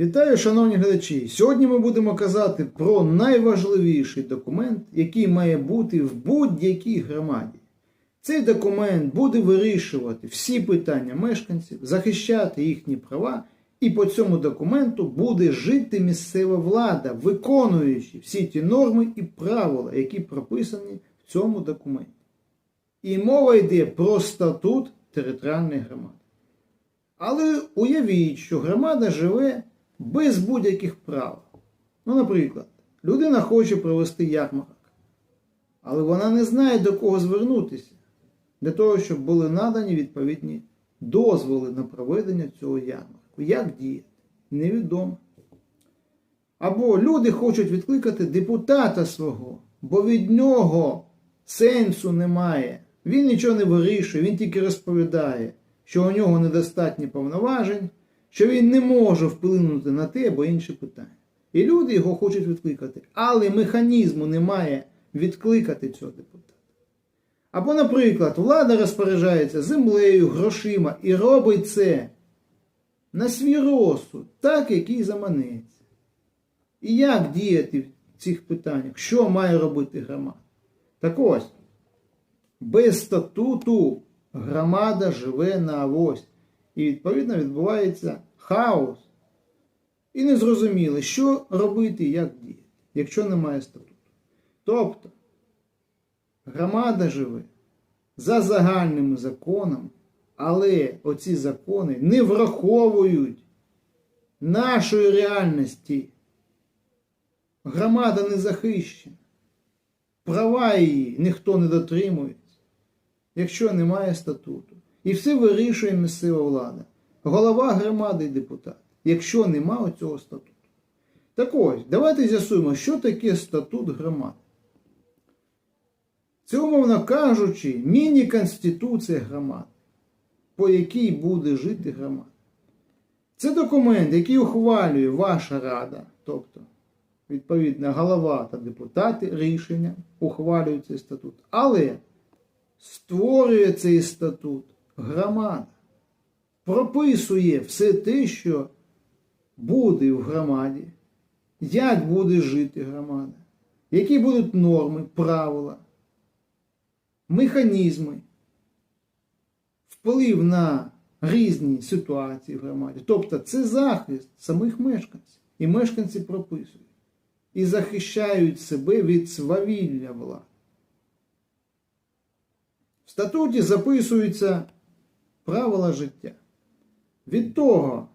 Вітаю, шановні глядачі! Сьогодні ми будемо казати про найважливіший документ, який має бути в будь-якій громаді. Цей документ буде вирішувати всі питання мешканців, захищати їхні права, і по цьому документу буде жити місцева влада, виконуючи всі ті норми і правила, які прописані в цьому документі. І мова йде про статут територіальної громади. Але уявіть, що громада живе без будь-яких прав. Ну, наприклад, людина хоче провести ярмарок, але вона не знає, до кого звернутися для того, щоб були надані відповідні дозволи на проведення цього ярмарку. Як діяти? Невідомо. Або люди хочуть відкликати депутата свого, бо від нього сенсу немає. Він нічого не вирішує, він тільки розповідає, що у нього недостатні повноважень, що він не може вплинути на те або інше питання. І люди його хочуть відкликати. Але механізму немає відкликати цього депутата. Або, наприклад, влада розпоряджається землею, грошима і робить це на свій розсуд, так, який заманеться. І як діяти в цих питаннях? Що має робити громада? Так ось, без статуту громада живе на авось. І відповідно відбувається хаос. І незрозуміло, що робити і як діяти, якщо немає статуту. Тобто, громада живе за загальними законами, але оці закони не враховують нашої реальності. Громада не захищена. Права її ніхто не дотримується, якщо немає статуту. І все вирішує місцева влада. Голова громади і депутат, якщо немає цього статуту. Так ось, давайте з'ясуємо, що таке статут громади. Це, умовно кажучи, міні-конституція громади, по якій буде жити громада. Це документ, який ухвалює ваша рада, тобто, відповідно, голова та депутати рішення ухвалюють цей статут. Але створює цей статут громада. Прописує все те, що буде в громаді, як буде жити громада, які будуть норми, правила, механізми, вплив на різні ситуації в громаді. Тобто це захист самих мешканців. І мешканці прописують. І захищають себе від свавілля влади. В статуті записуються правила життя. Від того,